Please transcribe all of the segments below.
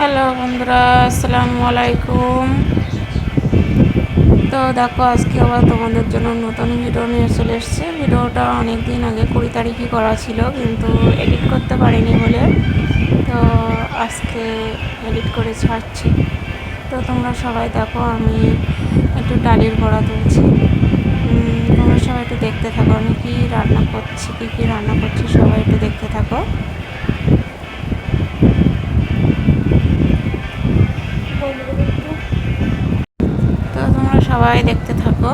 Hello বন্ধুরা, আসসালামু আলাইকুম। তো দেখো, আজকে আবার তোমাদের জন্য নতুন ভিডিও নিয়ে চলে এসছে। ভিডিওটা অনেক দিন আগে কুড়ি তারিখই করা ছিল, কিন্তু এডিট করতে পারিনি বলে। তো আজকে এডিট করে ছাড়ছি। তো তোমরা সবাই দেখো, আমি একটু ডালির বড়া তুলছি। তোমরা সবাই একটু দেখতে থাকো, আমি কি রান্না করছি, কী কী রান্না করছি, সবাই একটু দেখতে থাকো। সবাই দেখতে থাকো।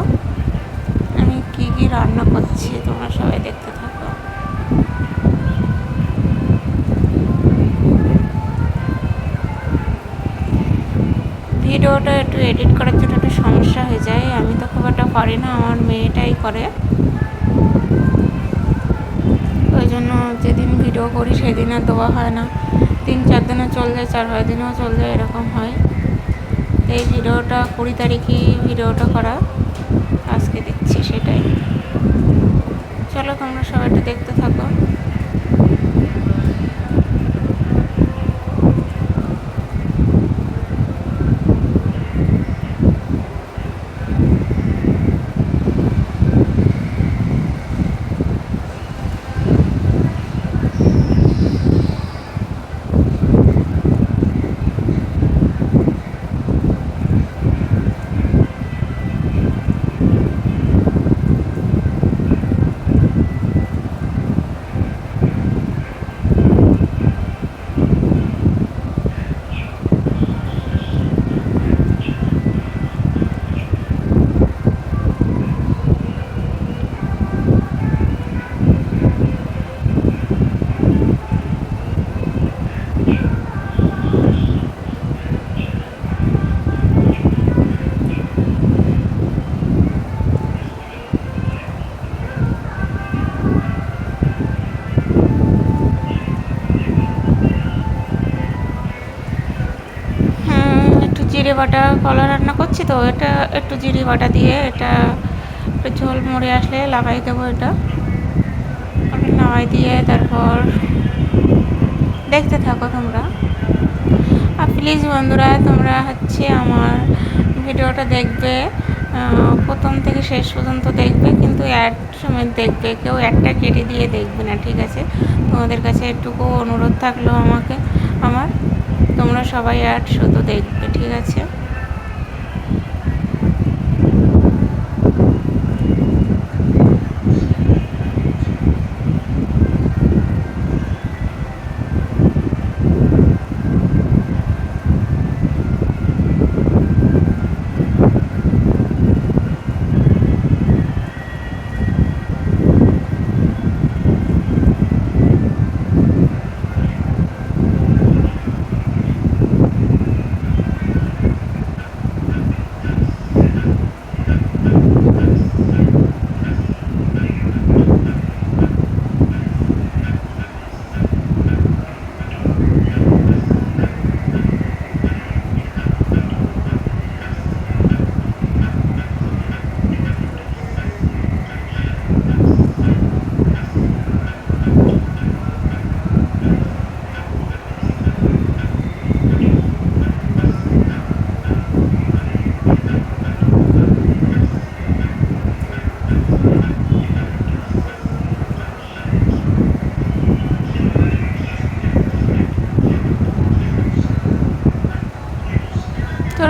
আমি কি কি রান্না করছি তোমরা সবাই দেখতে থাকো। ভিডিওটা একটু এডিট করার জন্য একটু সমস্যা হয়ে যায়, আমি তো খুব একটা পারি না, আমার মেয়েটাই করে। ওই জন্য যেদিন ভিডিও করি সেদিন আর দেওয়া হয় না। তিন চার দিনও চল যায়, চার পাঁচ দিনেও চল যায়, এরকম হয়। এই ভিডিওটা কুড়ি তারিখে ভিডিওটা করা। আজকে দেখছি সেটাই। চলো তোমরা সবাই একটু দেখতে থাকো। জিরে বাটা কলা রান্না করছি তো, এটা একটু জিরে বাটা দিয়ে এটা একটু ঝোল মরে আসলে লাগাই দেবো এটা। নামাই দিয়ে তারপর দেখতে থাকো তোমরা। আর প্লিজ বন্ধুরা, তোমরা হচ্ছে আমার ভিডিওটা দেখবে প্রথম থেকে শেষ পর্যন্ত দেখবে, কিন্তু অ্যাড সময় দেখবে, কেউ অ্যাডটা কেটে দিয়ে দেখবে না, ঠিক আছে? তোমাদের কাছে একটুকু অনুরোধ থাকল আমাকে, আমার। তোমরা সবাই অ্যাড শুধু দেখবে। ঠিক আছে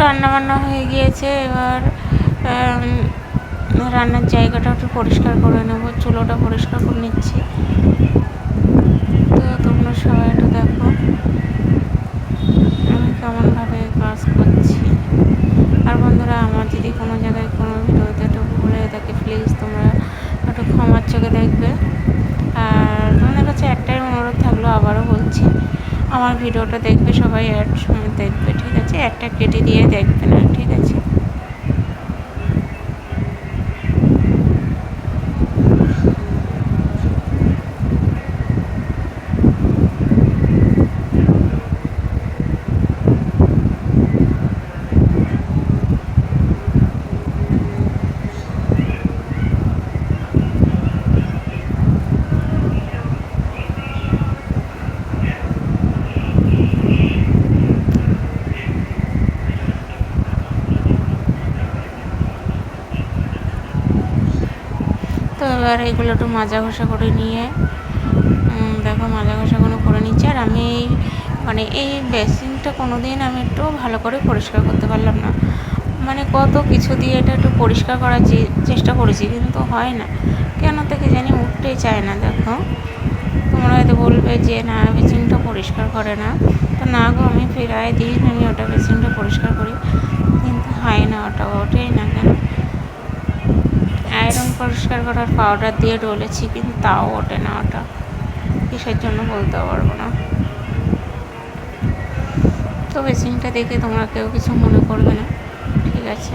রান্না বান্না হয়ে গিয়েছে, এবার রান্নার জায়গাটা একটু পরিষ্কার করে নেব, চুলোটা পরিষ্কার করে নিচ্ছি। তো তোমরা সবাই একটু দেখো, আমি কেমনভাবে কাজ করছি। আর বন্ধুরা, আমার যদি কোনো জায়গায় কোনো ভিডিওতে একটু ভুলে থাকে প্লিজ তোমরা একটু ক্ষমার চোখে দেখবে। আর তোমাদের কাছে একটাই অনুরোধ থাকল, আবারও বলছি, আমার ভিডিওটা দেখবে সবাই অ্যাড সময় দেখবে, ঠিক আছে? একটা কেটে দিয়ে দেখবে না ঠিক আছে? এবার এগুলো একটু মাজা ঘষা করে নিয়ে দেখো মাজা ঘষাগুলো করে নিচ্ছি। আর আমি এই মানে এই বেসিনটা কোনো দিন আমি একটু ভালো করে পরিষ্কার করতে পারলাম না। মানে কত কিছু দিয়ে এটা একটু পরিষ্কার করার চেষ্টা করেছি, কিন্তু হয় না। কেন থেকে জানি উঠতেই চায় না, দেখো। তোমরা হয়তো বলবে যে, না, বেসিনটা পরিষ্কার করে না। তো না গো, আমি প্রায় দিন আমি ওটা বেসিনটা পরিষ্কার করি। কিন্তু হয় না, ওটা ওঠেই না কেন? আয়রন পরিষ্কার করার পাউডার দিয়ে ডলেছি, কিন্তু তাও ওঠে না ওটা। কিসের জন্য বলতে পারব না। তো বেসিনটা দেখে তোমরা কেউ কিছু মনে করবে না, ঠিক আছে।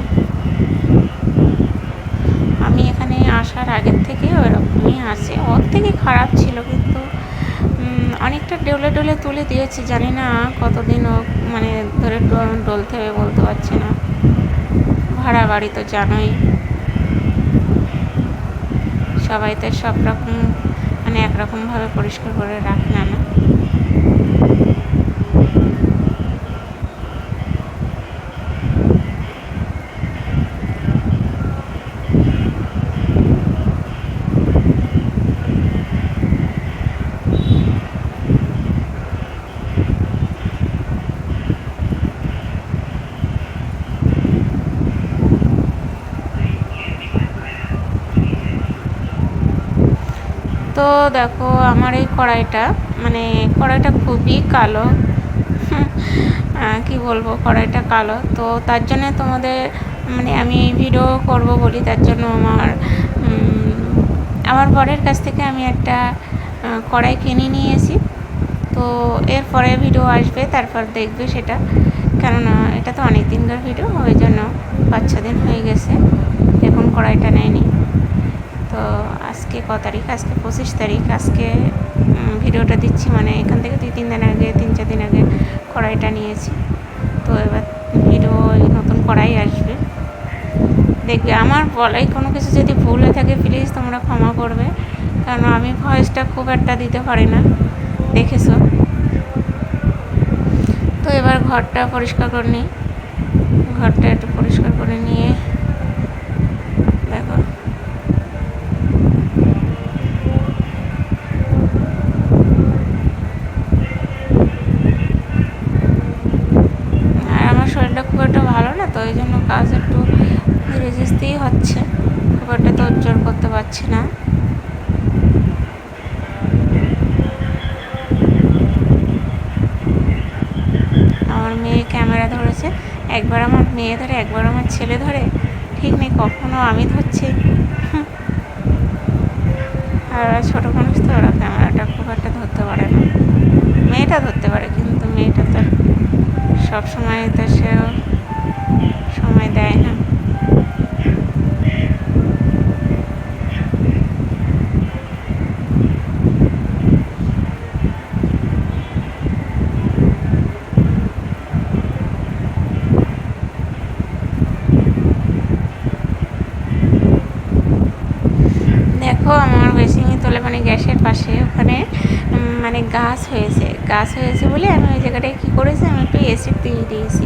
আমি এখানে আসার আগের থেকে ওরকমই আছে। ওর থেকে খারাপ ছিল, কিন্তু অনেকটা ডোলে ডোলে তুলে দিয়েছি। জানি না কতদিন ও মানে ধরে ডলতে হবে বলতে পারছি না। ভাড়া বাড়ি তো জানোই। সবাই তো সব রকম মানে একরকমভাবে পরিষ্কার করে রাখে না না? তো দেখো আমার এই কড়াইটা মানে কড়াইটা খুবই কালো। কি বলব, কড়াইটা কালো। তো তার জন্যে তোমাদের মানে আমি ভিডিও করব বলি, তার জন্য আমার আমার বরের কাছ থেকে আমি একটা কড়াই কিনে নিয়েছি। তো এরপরে ভিডিও আসবে, তারপর দেখবে সেটা। কেননা এটা তো অনেক দিনকার ভিডিও ওই জন্য পাঁচ ছ দিন হয়ে গেছে, এখন কড়াইটা নেয়নি। তো আজকে ক তারিখ? আজকে পঁচিশ তারিখ। আজকে ভিডিওটা দিচ্ছি মানে এখান থেকে দুই, তিন দিন আগে, তিন, চার দিন আগে কড়াইটা নিয়েছি। তো এবার ভিডিও নতুন কড়াই আসবে। দেখবে আমার বলাই কোনো কিছু যদি ভুল হয়ে থাকে প্লিজ তোমরা ক্ষমা করবে। কারণ আমি ভয়েসটা খুব একটা দিতে পারি না। দেখেছ? তো এবার ঘরটা পরিষ্কার করে নিই। ঘরটা একটু পরিষ্কার করে নিয়ে কাজ একটু ধীরে সুস্থেই হচ্ছে, খুব একটা তোড়জোড় করতে পারছি না। আমার মেয়ে ক্যামেরা ধরেছে, একবার আমার মেয়ে ধরে, একবার আমার ছেলে ধরে, ঠিক নেই কখনো আমি ধরছি। আর ছোটো মানুষ তো ওরা ক্যামেরাটা তোলে মানে গ্যাসের পাশে ওখানে মানে গাছ হয়েছে। গাছ হয়েছে বলে আমি ওই জায়গাটায় কী করেছি, আমি একটু এসিড দিয়ে দিয়েছি।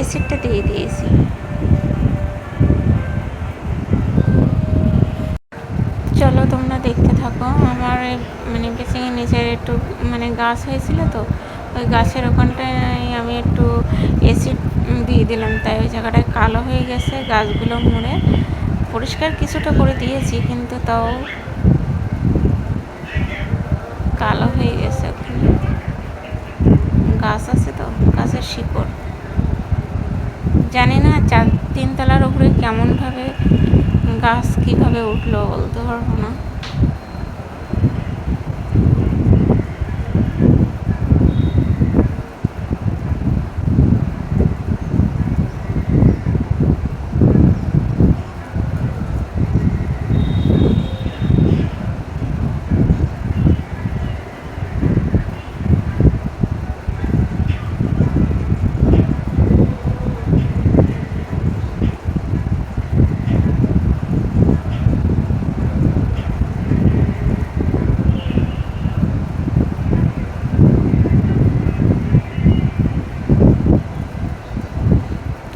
এসিডটা দিয়ে দিয়েছি। চলো তোমরা দেখতে থাকো। আমার মানে বেসিংয়ের নিচের একটু মানে গাছ হয়েছিল তো, ওই গাছের ওখানটায় আমি একটু এসিড দিয়ে দিলাম। তাই ওই জায়গাটায় কালো হয়ে গেছে, গাছগুলো মুড়ে পরিষ্কার কিছুটা করে দিয়েছি, কিন্তু তাও কালো হয়ে গেছে ওখানে গাছ আছে তো, গাছের শিকড়। জানি না, চার তিনতলার উপরে কেমনভাবে গাছ কীভাবে উঠল বলতে পারব না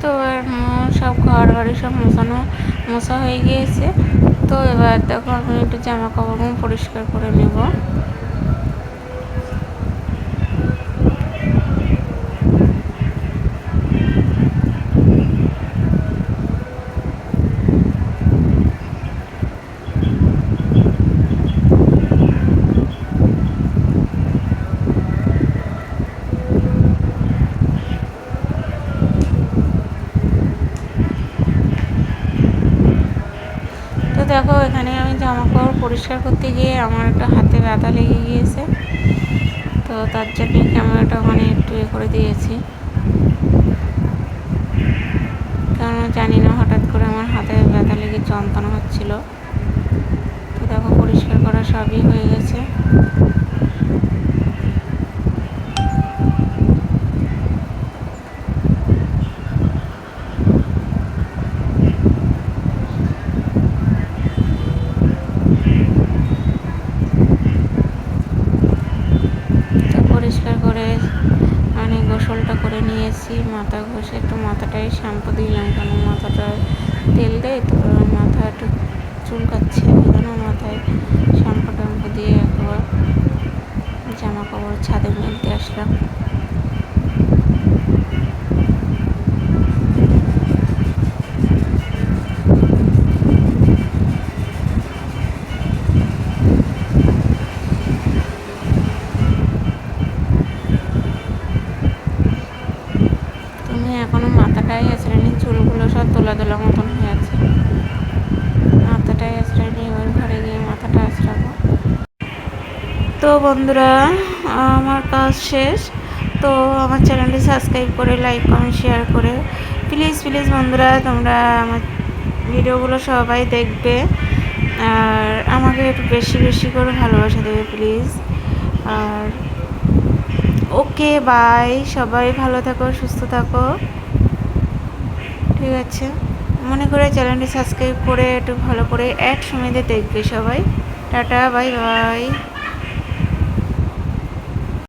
তো আর উম, সব মশানো মশা হয়ে গিয়েছে। তো তো এবার দেখো আমি একটু জামা কাপড় পরিষ্কার করে নেব। দেখো, এখানে আমি জামা কাপড় পরিষ্কার করতে গিয়ে আমার একটা হাতে ব্যথা লেগে গিয়েছে। তো তার জন্য ক্যামেরাটা ওখানে একটু এ করে দিয়েছি। কারণ জানি না, হঠাৎ করে আমার হাতে ব্যথা লেগে যন্ত্রণা হচ্ছিল। তো দেখো, পরিষ্কার করা সবই হয়ে গেছে তো পরিষ্কার করে মানে গোসলটা করে নিয়েছি মাথা ঘষে একটু মাথাটাই শ্যাম্পু কেন মাথাটা তেল দেয়, তো মাথা একটু চুলকাচ্ছে জন্য মাথায় শ্যাম্পু ট্যাম্পু দিয়ে একবার জামা কাপড় ছাদে মেলতে আসলাম। সব তোলা তোলা মতন হয়ে আছে। মাথাটাই আছড়ানি এবার ঘরে গিয়ে মাথাটা আছড়াবো। তো বন্ধুরা, আমার কাজ শেষ। তো আমার চ্যানেলটি সাবস্ক্রাইব করে লাইক কমেন্ট শেয়ার করে। প্লিজ প্লিজ বন্ধুরা, তোমরা আমার ভিডিওগুলো সবাই দেখবে। আর আমাকে একটু বেশি বেশি করে ভালোবাসা দেবে প্লিজ আর ওকে বাই সবাই ভালো থাকো, সুস্থ থাকো। ঠিক আছে? মনে করে চ্যানেলটি সাবস্ক্রাইব করে একটু ভালো করে অ্যাড সময় দেখবে সবাই। Tata, bye bye.